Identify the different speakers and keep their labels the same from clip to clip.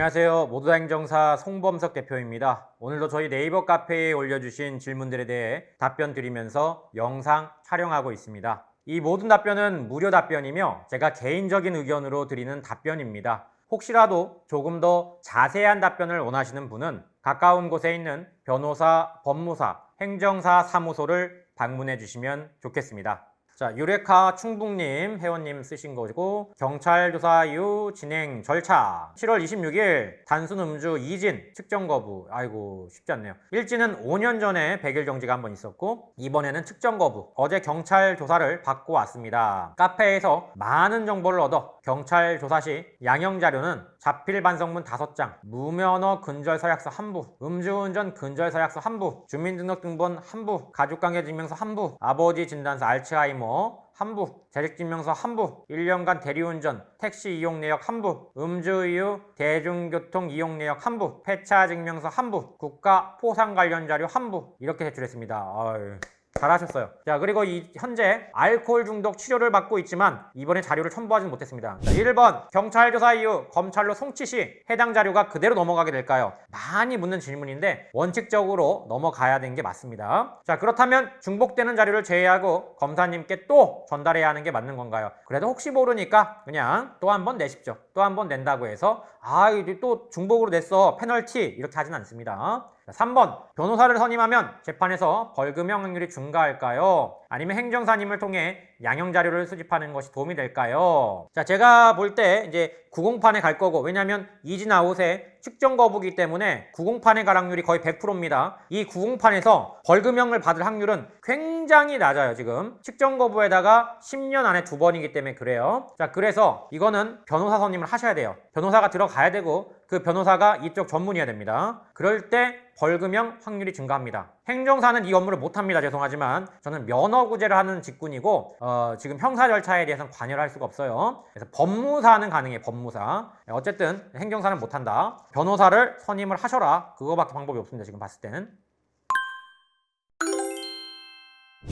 Speaker 1: 안녕하세요. 모두다 행정사 송범석 대표입니다. 오늘도 저희 네이버 카페에 올려주신 질문들에 대해 답변 드리면서 영상 촬영하고 있습니다. 이 모든 답변은 무료 답변이며 제가 개인적인 의견으로 드리는 답변입니다. 혹시라도 조금 더 자세한 답변을 원하시는 분은 가까운 곳에 있는 변호사, 법무사, 행정사 사무소를 방문해 주시면 좋겠습니다. 자, 유레카 충북님 회원님 쓰신 거고 경찰 조사 이후 진행 절차 7월 26일 단순 음주 2진 측정 거부 아이고 쉽지 않네요. 1진은 5년 전에 100일 정지가 한 번 있었고 이번에는 측정 거부 어제 경찰 조사를 받고 왔습니다. 카페에서 많은 정보를 얻어 경찰 조사 시 양형 자료는 자필 반성문 5장, 무면허 근절 서약서 한 부, 음주운전 근절 서약서 한 부, 주민등록등본 한 부, 가족관계증명서 한 부, 아버지 진단서 알츠하이머 한 부, 재직증명서 한 부, 1년간 대리운전, 택시 이용 내역 한 부, 음주 이후 대중교통 이용 내역 한 부, 폐차 증명서 한 부, 국가 포상 관련 자료 한 부, 이렇게 제출했습니다. 아유. 잘하셨어요. 자, 그리고 이 현재 알코올 중독 치료를 받고 있지만 이번에 자료를 첨부하지는 못했습니다. 자, 1번 경찰 조사 이후 검찰로 송치 시 해당 자료가 그대로 넘어가게 될까요? 많이 묻는 질문인데 원칙적으로 넘어가야 되는 게 맞습니다. 자, 그렇다면 중복되는 자료를 제외하고 검사님께 또 전달해야 하는 게 맞는 건가요? 그래도 혹시 모르니까 그냥 또 한 번 내십시오. 또 한 번 낸다고 해서 아, 이제 또 중복으로 냈어. 페널티 이렇게 하진 않습니다. 자, 3번 변호사를 선임하면 재판에서 벌금형 확률이 증가할까요? 아니면 행정사님을 통해 양형 자료를 수집하는 것이 도움이 될까요? 자, 제가 볼 때 이제 90판에 갈 거고 왜냐하면 이진 아웃에 측정 거부기 때문에 90판에 갈 확률이 거의 100%입니다. 이 90판에서 벌금형을 받을 확률은 굉장히 낮아요, 지금. 측정 거부에다가 10년 안에 두 번이기 때문에 그래요. 자, 그래서 이거는 변호사 선임을 하셔야 돼요. 변호사가 들어가야 되고 그 변호사가 이쪽 전문이어야 됩니다. 그럴 때 벌금형 확률이 증가합니다. 행정사는 이 업무를 못합니다. 죄송하지만 저는 면허구제를 하는 직군이고 어, 지금 형사 절차에 대해서는 관여를 할 수가 없어요. 그래서 법무사는 가능해요. 법무사. 어쨌든 행정사는 못한다. 변호사를 선임을 하셔라. 그거밖에 방법이 없습니다. 지금 봤을 때는.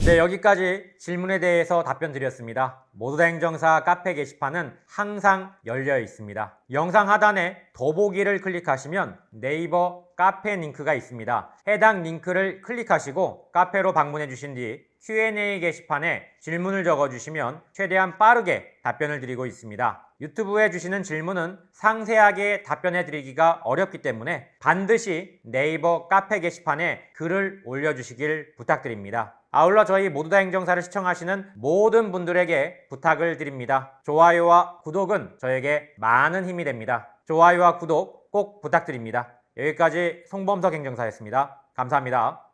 Speaker 1: 네, 여기까지 질문에 대해서 답변 드렸습니다. 모두다 행정사 카페 게시판은 항상 열려 있습니다. 영상 하단에 더보기를 클릭하시면 네이버 카페 링크가 있습니다. 해당 링크를 클릭하시고 카페로 방문해 주신 뒤 Q&A 게시판에 질문을 적어 주시면 최대한 빠르게 답변을 드리고 있습니다. 유튜브에 주시는 질문은 상세하게 답변해 드리기가 어렵기 때문에 반드시 네이버 카페 게시판에 글을 올려주시길 부탁드립니다. 아울러 저희 모두 다 행정사를 시청하시는 모든 분들에게 부탁을 드립니다. 좋아요와 구독은 저에게 많은 힘이 됩니다. 좋아요와 구독 꼭 부탁드립니다. 여기까지 송범석 행정사였습니다. 감사합니다.